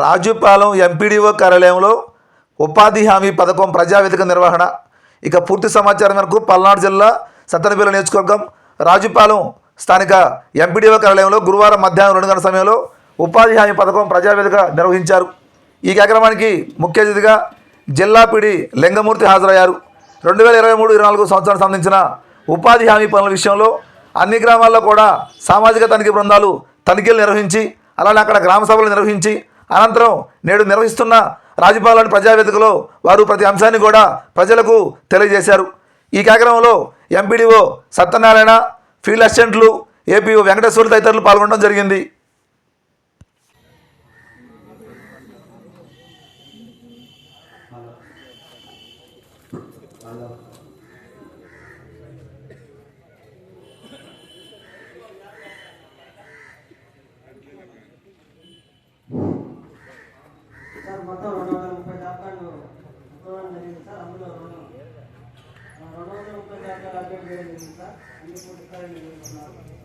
Rajupalem MPDO కార్యాలయంలో ఉపాధి హామీ పథకం ప్రజావేదిక నిర్వహణ. ఇక పూర్తి సమాచారం మేరకు పల్నాడు జిల్లా సత్తనపల్లి నియోజకవర్గం రాజుపాలెం స్థానిక ఎంపీడీఓ కార్యాలయంలో గురువారం మధ్యాహ్నం రెండు గంటల సమయంలో ఉపాధి హామీ పథకం ప్రజావేదిక నిర్వహించారు. ఈ కార్యక్రమానికి ముఖ్య అతిథిగా జిల్లా పిడి లింగమూర్తి హాజరయ్యారు. రెండు వేల ఇరవై మూడు ఇరవై నాలుగు సంవత్సరానికి సంబంధించిన ఉపాధి హామీ పనుల విషయంలో అన్ని గ్రామాల్లో కూడా సామాజిక తనిఖీ బృందాలు తనిఖీలు నిర్వహించి అలానే అక్కడ గ్రామ సభలు నిర్వహించి అనంతరం నేడు నిర్వహిస్తున్న రాజపాలన ప్రజావేదికలో వారు ప్రతి అంశాన్ని కూడా ప్రజలకు తెలియజేశారు. ఈ కార్యక్రమంలో ఎంపీడీఓ సత్యనారాయణ ఫీల్డ్ అసిస్టెంట్లు ఏపీఓ వెంకటేశ్వర తదితరులు పాల్గొనడం జరిగింది. రెండు వందల ముప్పై జాబ్ కార్డు అప్డేట్ చేయడం జరిగింది సార్ అన్ని పూర్తి స్థాయిలో నిర్వహిస్తున్నారు